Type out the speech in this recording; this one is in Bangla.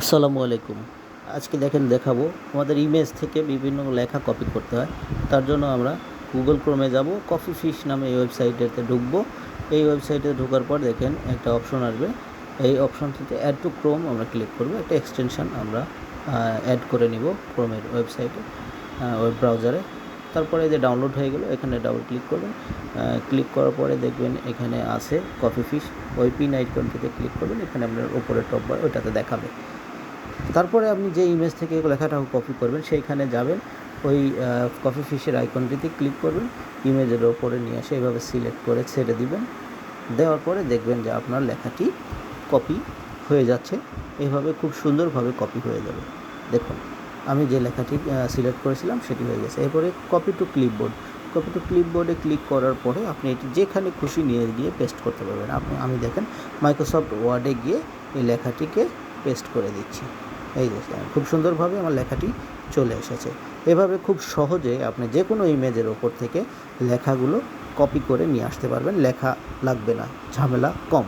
আসসালামু আলাইকুম। আজকে দেখেন দেখাবো, আমাদের ইমেজ থেকে বিভিন্ন লেখা কপি করতে হয়। তার জন্য আমরা গুগল ক্রোমে যাব কফি ফিশ নামে এই ওয়েবসাইটেতে ঢুকবো। এই ওয়েবসাইটে ঢোকার পর দেখেন একটা অপশন আসবে। এই অপশনটিতে অ্যাড টু ক্রোম আমরা ক্লিক করব। একটা এক্সটেনশন আমরা অ্যাড করে নিব ক্রোমের ওয়েবসাইটে ওয়েব ব্রাউজারে তারপরে যে ডাউনলোড হয়ে গেল, এখানে ডাবল ক্লিক করবেন। ক্লিক করার পরে দেখবেন এখানে আছে কফি ফিশ ওই পিন আইকনটিতে ক্লিক করবেন। এখানে আপনার ওপরে টপ বার ওইটাতে দেখাবে। তারপরে আপনি যে ইমেজ থেকে লেখাটা কপি করবেন, সেইখানে যাবেন, ওই কফি ফিশের আইকনটিতে ক্লিক করবেন ইমেজের ওপরে নিয়ে এসে এইভাবে সিলেক্ট করে ছেড়ে দিবেন। দেওয়ার পরে দেখবেন যে আপনার লেখাটি কপি হয়ে যাচ্ছে। এভাবে খুব সুন্দরভাবে কপি হয়ে যাবে। দেখুন, আমি যে লেখাটি সিলেক্ট করেছিলাম, সেটি হয়ে গেছে। এরপরে copy to clipboard copy to ক্লিপবোর্ডে click করার পরে আপনি এটি যেখানে খুশি নিয়ে গিয়ে পেস্ট করতে পারবেন। আপনি, আমি দেখেন মাইক্রোসফট ওয়ার্ডে গিয়ে এই লেখাটিকে পেস্ট করে দিচ্ছি। এই যে, খুব সুন্দরভাবে আমার লেখাটি চলে এসেছে। এভাবে খুব সহজে আপনি যে কোনো ইমেজের ওপর থেকে লেখাগুলো কপি করে নিয়ে আসতে পারবেন। লেখা লাগবে না, ঝামেলা কম।